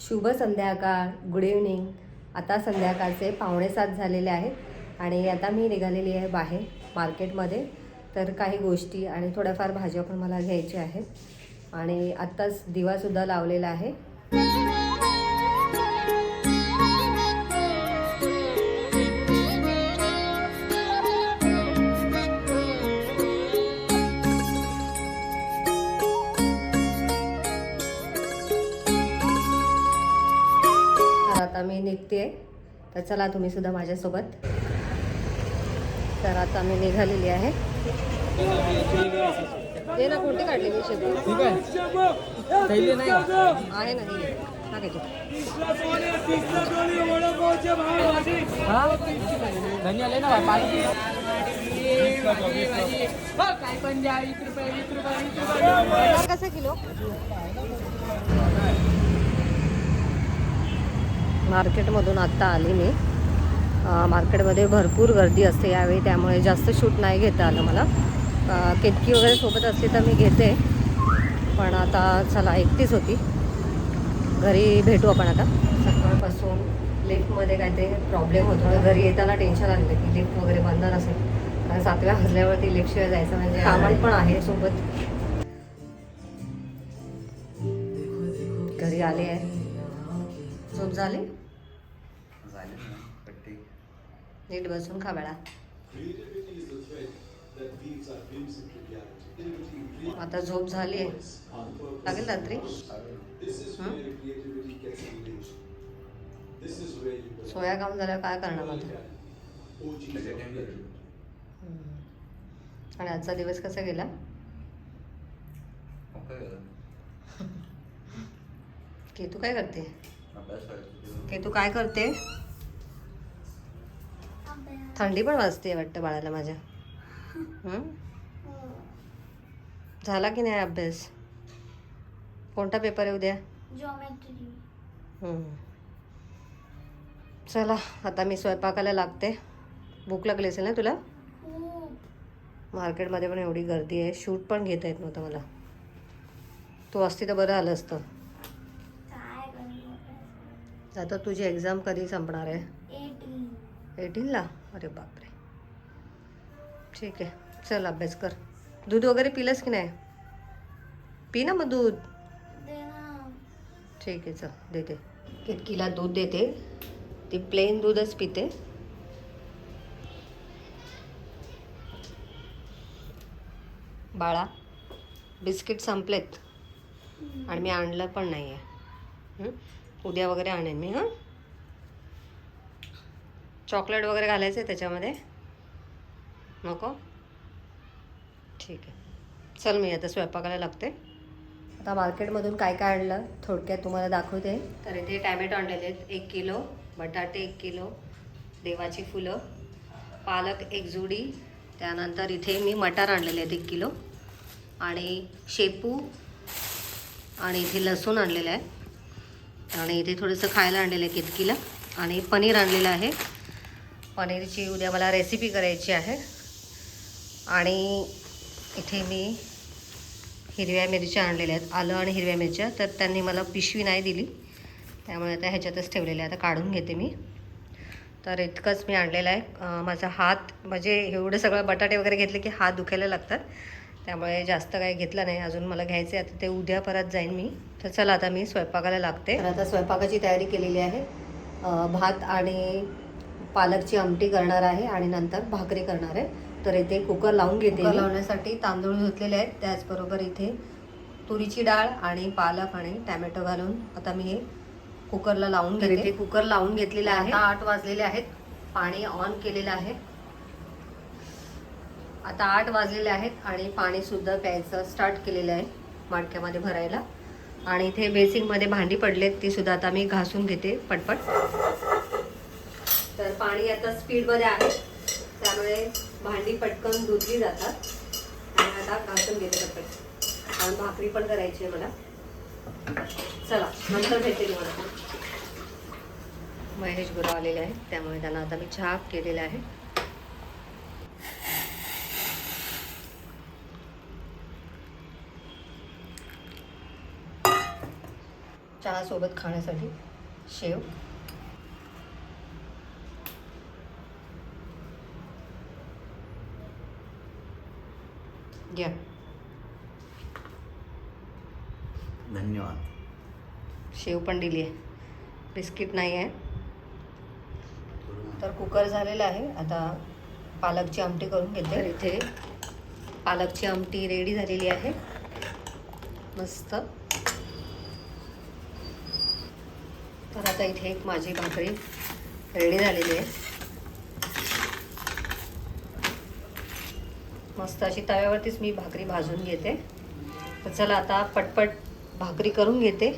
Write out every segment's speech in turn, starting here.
शुभ संध्याकाळ good evening आता संध्याकाळचे पावणे सात झालेले आहेत आणि आता मी निघालेली आहे बाहेर मार्केटमध्ये. तर काही गोष्टी आणि थोड्याफार भाज्या पण मला घ्यायच्या आहेत. आणि आत्ताच दिवासुद्धा लावलेला आहे. निघते तर चला तुम्ही सुद्धा माझ्यासोबत. तर आता मी निघालेली आहे. ते ना कुठे काढले मी शेती आहे. ना ही. टाकायची. हा धनी आले ना पाणी काय पण द्या वीस रुपये वीस रुपये वीस रुपये हा कसा किलो मार्केटमधून आत्ता आली मी. मार्केटमध्ये भरपूर गर्दी असते यावेळी त्यामुळे जास्त शूट नाही घेता आलं मला. केतकी वगैरे सोबत असली तर मी घेते. पण आता चला एकटीच होती. घरी भेटू आपण आता. सकाळपासून लिफ्टमध्ये काहीतरी ते प्रॉब्लेम होतो. घरी येताना टेन्शन आलेलं की लिफ्ट वगैरे बंद नसेल. कारण सातव्या हजल्यावरती लिफ्टशिवाय जायचं म्हणजे सामान पण आहे सोबत. घरी आले आहे. झोप झाली? नीट बसून खा बेळा. आता झोप झाली आहे. लागेल रात्री? सोया काम झाल्यावर काय करणार मग आता? आणि आजचा दिवस कसा गेला? केतू काय करते? केतू काय करते? थंडी पण वाजते वाटतं बाळाला माझ्या? झाला की नाही अभ्यास? कोणता पेपर आहे उद्या. चला आता मी स्वयंपाकाला लागते. भूक लागली असेल ना तुला? मार्केटमध्ये पण एवढी गर्दी आहे. शूट पण घेता येत नव्हतं मला. तू असती तर बरं आलं असतं. आता तुझी एक्झाम कधी संपणार आहे? एटीन एटीनला अरे बापरे. ठीक आहे. चल अभ्यास कर. दूध वगैरे पिलंस की नाही? पी ना मग दूध. ठीक आहे चल देते. कितकीला दूध देते. ती प्लेन दूधच पिते. बाळा बिस्किट संपलेत. आणि मी आणलं पण नाही आहे उद्या वगैरे आणेन मी हां? चॉकलेट वगैरे घालायचं आहे त्याच्यामध्ये. नको? ठीक आहे. चल मी आता स्वयंपाकाला लागते. आता मार्केटमधून काय काय आणलं थोडक्यात तुम्हाला दाखवते. तर इथे टॅमॅटो आणलेले आहेत एक किलो बटाटे एक किलो देवाची फुलं पालक एक जुडी त्यानंतर इथे मी मटार आणलेले आहेत एक किलो आणि शेपू आणि इथे लसूण आणलेलं आहे आणि इथे थोडंसं खायला आणलेलं आहे कितकीला आणि पनीर आणलेलं आहे. पनीरची उद्या मला रेसिपी करायची आहे. आणि इथे मी हिरव्या मिरच्या आणलेल्या आहेत. आलं आणि हिरव्या मिरच्या तर त्यांनी मला पिशवी नाही दिली. त्यामुळे आता ह्याच्यातच ठेवलेल्या आता काढून घेते मी. तर इतकंच मी आणलेलं आहे. माझा हात म्हणजे एवढं सगळं बटाटे वगैरे घेतले की हात दुखायला लागतात. त्यामुळे जास्त काही घेतलं नाही. अजून मला घ्यायचे आता ते उद्या परत जाईन मी. तर चला आता मी स्वयंपाकाला लागते. आता स्वयंपाकाची तयारी केलेली आहे. भात आणि पालकची आमटी करणार आहे आणि नंतर भाकरी करणार आहे. तर इथे कुकर लावून घेते कुकर लावण्यासाठी तांदूळ धुतलेले आहेत. त्याचबरोबर इथे तुरीची डाळ आणि पालक आणि टॅमॅटो घालून आता मी हे कुकरला लावून घेते. कुकर लावून घेतलेला आहे. आठ वाजलेले आहेत. पाणी ऑन केलेलं आहे. आता आठ वाजलेले आहेत आणि पाणी सुद्धा प्यायचं स्टार्ट केलेलं आहे माडक्यामध्ये भरायला. आणि इथे बेसिंगमध्ये भांडी पडलेत ती सुद्धा आता मी घासून घेते पटपट. तर पाणी आता स्पीडमध्ये आहे. त्यामुळे भांडी पटकन धुतली जातात. आणि आता घासून घेते पटपट आणि भाकरी पण करायची आहे मला. चला नंतर भेटेल मला महेश गुरु आलेले आहेत. त्यामुळे त्यांना आता मी चहा केलेला आहे. चहासोबत खाण्यासाठी शेव. घ्या धन्यवाद. शेव पण दिली आहे. बिस्किट नाही आहे. तर कुकर झालेला आहे. आता पालकची आमटी करून घेते. तर इथे पालकची आमटी रेडी झालेली आहे. मस्त. तर आता इथे एक माझी भाकरी रेडी झालेली आहे. मस्त अशी तव्यावरतीच मी भाकरी भाजून घेते. तर चला आता पटपट भाकरी करून घेते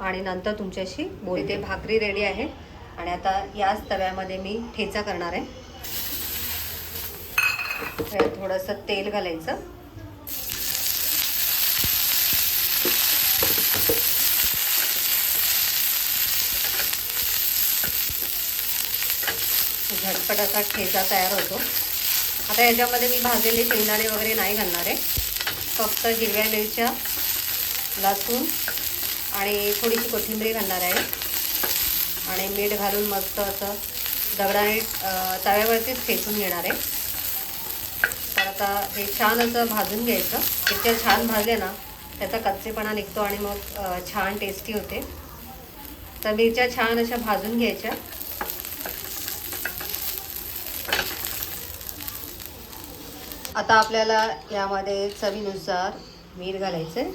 आणि नंतर तुमच्याशी बोलते. भाकरी रेडी आहे. आणि आता याच तव्यामध्ये मी ठेचा करणार आहे. थोडंसं तेल घालायचं. झटपट असा ठेचा तयार होतो. आता याच्यामध्ये मी भाजलेले शेंगदाणे वगैरे नाही घालणार आहे. फक्त हिरव्या मिरच्या लसूण आणि थोडीशी कोथिंबीर घालणार आहे. आणि मीठ घालून मस्त असं दगडाने तव्यावरतीच ठेचून घेणार आहे. तर आता हे छान असं भाजून घ्यायचं. इतक्या छान भाजले ना त्याचा कच्चेपणा निघतो आणि मग छान टेस्टी होते. तर मिरच्या छान अशा भाजून घ्यायच्या. आता आपल्याला यामध्ये चवीनुसार मीठ घालायचं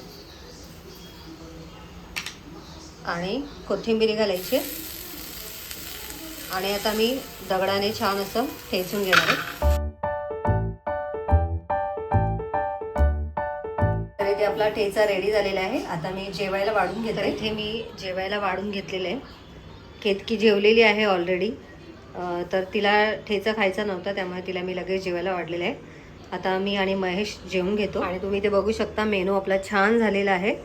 आणि कोथिंबीर घालायची. आणि आता मी दगडाने छान असं ठेचून घेणार आहे. तर इथे आपला ठेचा रेडी झालेला आहे. आता मी जेवायला वाढून घेते. इथे मी जेवायला वाढून घेतलेलं आहे. केतकी जेवलेली आहे ऑलरेडी तर तिला ठेचा खायचा नव्हता त्यामुळे तिला मी लगेच जेवायला वाढलेलं आहे. आता मी आणि महेश जेवून घेतो. आणि तुम्ही ते बघू शकता मेनू आपला छान झालेला आहे.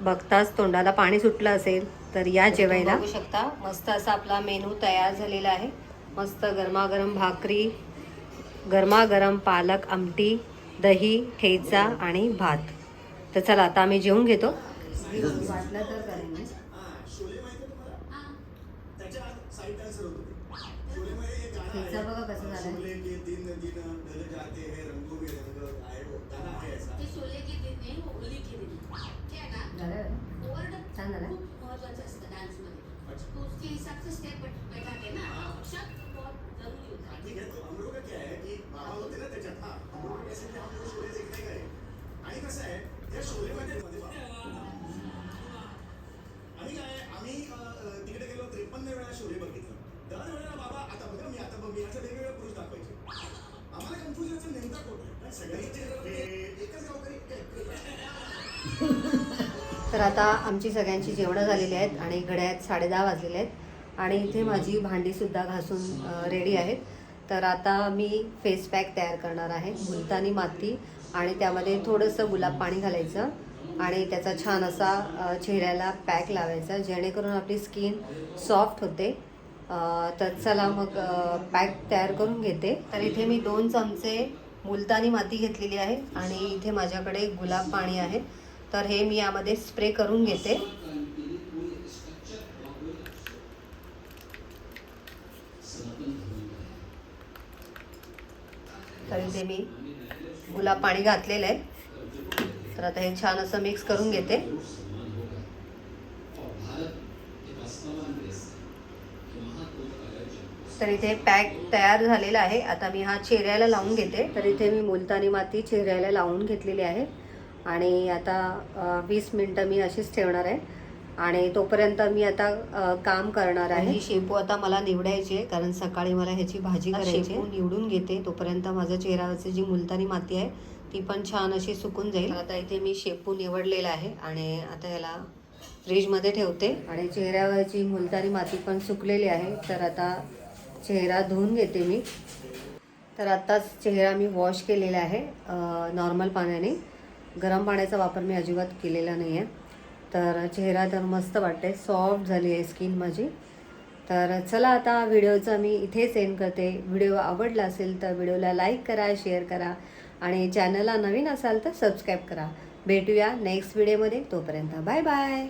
बघताच तोंडाला पाणी सुटलं असेल तर या जेवायला. बघू शकता मस्त असा आपला मेनू तयार झालेला आहे. मस्त गरमागरम भाकरी गरमागरम पालक आमटी दही ठेचा आणि भात. तर चला आता आम्ही जेवून घेतो. वाटलं तर. ठेचा बघा कसं झालं. ते शोले के दिन नाही होली के दिन ठीक है ना? झालं? वर्ड छान झालं. खूप महत्वाचं असतं डान्समध्ये. तो उसके हिसाब से स्टेप बैठाते ना अक्षर. तर आता आमची सगळ्यांची जेवणं झालेली आहेत आणि घड्यात साडेदहा वाजलेले आहेत. आणि इथे माझी भांडीसुद्धा घासून रेडी आहेत. तर आता मी फेस पॅक तयार करणार आहे मुलतानी माती आणि त्यामध्ये थोडंसं गुलाब पाणी घालायचं आणि त्याचा छान असा चेहऱ्याला पॅक लावायचा जेणेकरून आपली स्किन सॉफ्ट होते. तर चला मग पॅक तयार करून घेते. तर इथे मी दोन चमचे मुलतानी माती घेतलेली आहे आणि इथे माझ्याकडे गुलाब पाणी आहे. तर हे मी यामध्ये स्प्रे करून घेते. तर इथे मी गुलाब पाणी घातलेलं आहे. तर आता हे छान असं मिक्स करून घेते. तर इथे पॅक तयार झालेला आहे. आता मी हा चेहऱ्याला लावून घेते. तर इथे मी मुलतानी माती चेहऱ्याला लावून घेतलेली आहे. आणि आता वीस मिनटं मी अशीच ठेवणार आहे. आणि तोपर्यंत मी आता काम करणार आहे. शेपू आता मला निवडायची आहे कारण सकाळी मला ह्याची भाजी करायची निवडून घेते. तोपर्यंत माझ्या चेहऱ्यावरची जी मुलतानी माती आहे ती पण छान अशी सुकून जाईल. आता इथे मी शेपू निवडलेला आहे आणि आता याला फ्रीजमध्ये ठेवते. आणि चेहऱ्यावरची मुलतानी माती पण सुकलेली आहे. तर आता चेहरा धुवून घेते मी. तर आत्ताच चेहरा मी वॉश केलेला आहे नॉर्मल पाण्याने. गरम पाण्याचा वापर मी अजिबात केलेला नाही आहे तर चेहरा तर मस्त वाटते सॉफ्ट झाली आहे स्किन माझी. तर चला आता व्हिडिओचा मी इथेच एंड करते. व्हिडिओ आवडला असेल तर व्हिडिओला लाईक करा शेअर करा आणि चॅनलला नवीन असाल तर सबस्क्राईब करा. भेटूया नेक्स्ट व्हिडिओमध्ये तोपर्यंत बाय बाय